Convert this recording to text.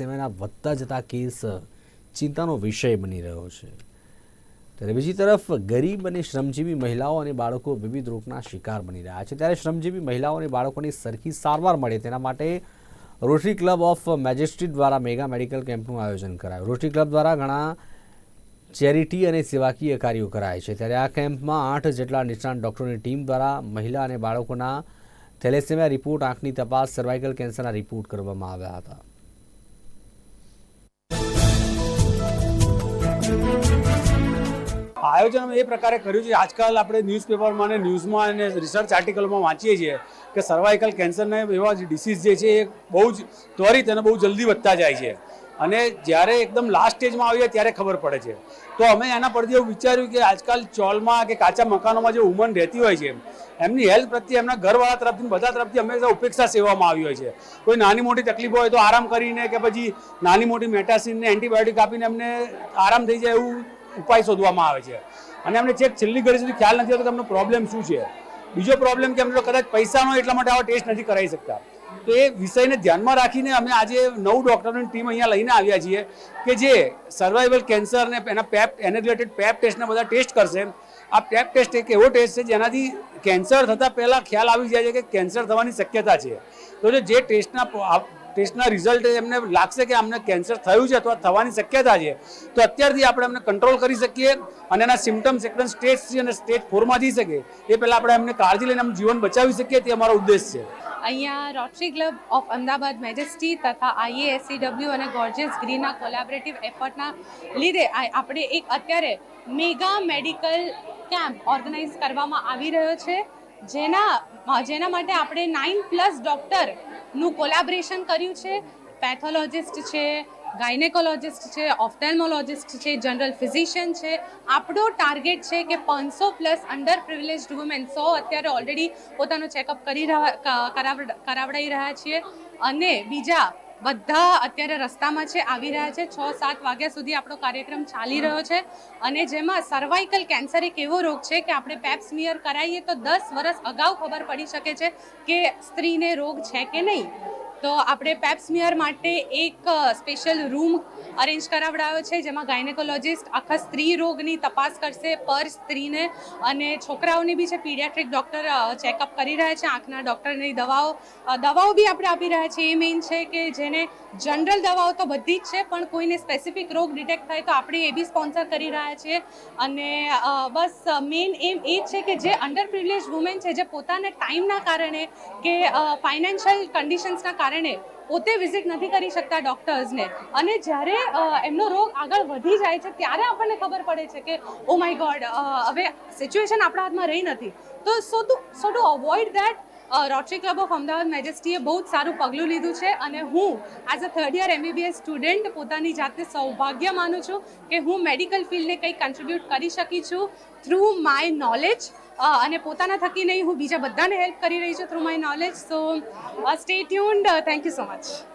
થેલેસેમિયાના વધતા જતા કેસ ચિંતાનો વિષય બની રહ્યો છે. ત્યારે બીજી તરફ ગરીબ અને શ્રમજીવી મહિલાઓ અને બાળકો વિવિધ રોગના શિકાર બની રહ્યા છે. ત્યારે શ્રમજીવી મહિલાઓ અને બાળકોની સરખી સારવાર મળે તેના માટે રોટરી ક્લબ ઓફ મેજેસ્ટ્રી દ્વારા મેગા મેડિકલ કેમ્પનું આયોજન કરાયું. રોટરી ક્લબ દ્વારા ઘણા ચેરિટી અને સેવાકીય કાર્યો કરાય છે. ત્યારે આ કેમ્પમાં આઠ જેટલા નિષ્ણાંત ડૉક્ટરોની ટીમ દ્વારા મહિલા અને બાળકોના થેલેસેમિયા રિપોર્ટ, આંખની તપાસ સર્વાઇકલ કેન્સરના રિપોર્ટ કરવામાં આવ્યા હતા. આયોજન અમે એ પ્રકારે કર્યું છે. આજકાલ આપણે ન્યૂઝપેપરમાં અને ન્યૂઝમાં અને રિસર્ચ આર્ટિકલમાં વાંચીએ છીએ કે સર્વાઇકલ કેન્સરના એવા ડિસીઝ જે છે એ બહુ જ ત્વરિત અને બહુ જલ્દી વધતા જાય છે. અને જ્યારે એકદમ લાસ્ટ સ્ટેજમાં આવીએ ત્યારે ખબર પડે છે. તો અમે એના પરથી એવું વિચાર્યું કે આજકાલ ચોલમાં કે કાચા મકાનોમાં જે વુમન રહેતી હોય છે એમની હેલ્થ પ્રત્યે, એમના ઘરવાળા તરફથી બધા તરફથી હંમેશા ઉપેક્ષા સેવામાં આવી હોય છે. કોઈ નાની મોટી તકલીફ હોય તો આરામ કરીને કે પછી નાની મોટી મેટાસિનને એન્ટીબાયોટિક આપીને એમને આરામ થઈ જાય એવું ઉપાય શોધવામાં આવે છે. અને એમને ચેક છેલ્લી ઘડી સુધી ખ્યાલ નથી આવતો કે એમનો પ્રોબ્લેમ શું છે. બીજો પ્રોબ્લેમ કે એમને કદાચ પૈસાનો એટલા માટે આવા ટેસ્ટ નથી કરાવી શકતા. તો એ વિષયને ધ્યાનમાં રાખીને અમે આજે નવ ડૉક્ટરોની ટીમ અહીંયા લઈને આવ્યા છીએ કે જે સર્વાઇવલ કેન્સર ને એના પેપ એને રિલેટેડ પેપ ટેસ્ટને બધા ટેસ્ટ કરશે. આ પેપ ટેસ્ટ એક એવો ટેસ્ટ છે જેનાથી કેન્સર થતાં પહેલાં ખ્યાલ આવી જાય છે કે કેન્સર થવાની શક્યતા છે. તો જે ટેસ્ટના ટેસ્ટના રિઝલ્ટ એમને લાગશે કે અમને કેન્સર થયું છે અથવા થવાની શક્યતા છે, તો અત્યારથી આપણે એમને કંટ્રોલ કરી શકીએ અને એના સિમ્ટમ્સ એકદમ સ્ટેજ થ્રી અને સ્ટેજ ફોરમાં જઈ શકે. એ પહેલાં આપણે એમને કાળજી લઈને જીવન બચાવી શકીએ તે અમારો ઉદ્દેશ છે. અહીંયા Rotary Club of Ahmedabad Majesty તથા આઈએએસસીડબ્લ્યુ અને ગોર્જિયસ ગ્રીનના કોલાબરેટિવ એફર્ટના લીધે આપણે એક અત્યારે મેગા મેડિકલ કેમ્પ ઓર્ગેનાઇઝ કરવામાં આવી રહ્યો છે. જેના જેના માટે આપણે નાઇન પ્લસ ડૉક્ટરનું કોલાબરેશન કર્યું છે. પેથોલોજિસ્ટ છે, ગાયનેકોલોજિસ્ટ છે, ઓફ્થેલ્મોલોજિસ્ટ છે, જનરલ ફિઝિશિયન છે. આપણો ટાર્ગેટ છે કે પાંચસો plus under privileged women, so અત્યારે ઓલરેડી પોતાનું ચેકઅપ કરી રહ્યા કરાવડાવી રહ્યા છીએ. અને બીજા બધા અત્યારે રસ્તામાં છે આવી રહ્યા છે. છ સાત વાગ્યા સુધી આપણો કાર્યક્રમ ચાલી રહ્યો છે. અને જેમાં સર્વાઇકલ કેન્સર એક એવો રોગ છે કે આપણે પેપ્સમિયર કરાવીએ તો દસ વર્ષ અગાઉ ખબર પડી શકે છે કે સ્ત્રીને રોગ છે કે નહીં. તો આપણે પેપ્સમિયર માટે એક સ્પેશિયલ રૂમ અરેન્જ કરાવડાવ્યો છે, જેમાં ગાયનેકોલોજિસ્ટ આખા સ્ત્રી રોગની તપાસ કરશે પર સ્ત્રીને અને છોકરાઓની બી છે પીડિયાટ્રિક ડૉક્ટર ચેકઅપ કરી રહ્યા છે, આંખના ડૉક્ટરની દવાઓ દવાઓ બી આપણે આપી રહ્યા છીએ. એ મેઇન છે કે જેને જનરલ દવાઓ તો બધી જ છે, પણ કોઈને સ્પેસિફિક રોગ ડિટેક્ટ થાય તો આપણે એ બી સ્પોન્સર કરી રહ્યા છીએ. અને બસ મેઇન એમ, એ છે કે જે અંડર પ્રિવિલેજ વુમેન છે, જે પોતાને ટાઈમના કારણે કે ફાઇનાન્શિયલ કન્ડિશન્સના કારણે પોતે વિઝિટ નથી કરી શકતા ડૉક્ટર્સને અને જ્યારે એમનો રોગ આગળ વધી જાય છે, ત્યારે આપણને ખબર પડે છે કે ઓ માય ગોડ હવે સિચ્યુએશન આપણા હાથમાં રહી નથી. તો so to so to avoid that Rotary Club of Ahmedabad મેજેસ્ટીએ બહુ જ સારું પગલું લીધું છે અને હું as a third year MBBS student પોતાની જાતને સૌભાગ્ય માનું છું કે હું મેડિકલ ફિલ્ડને કંઈક કન્ટ્રીબ્યુટ કરી શકી છું થ્રુ માય નોલેજ અને પોતાના થકી નહીં, હું બીજા બધાને હેલ્પ કરી રહી છું through my knowledge so stay tuned thank you so much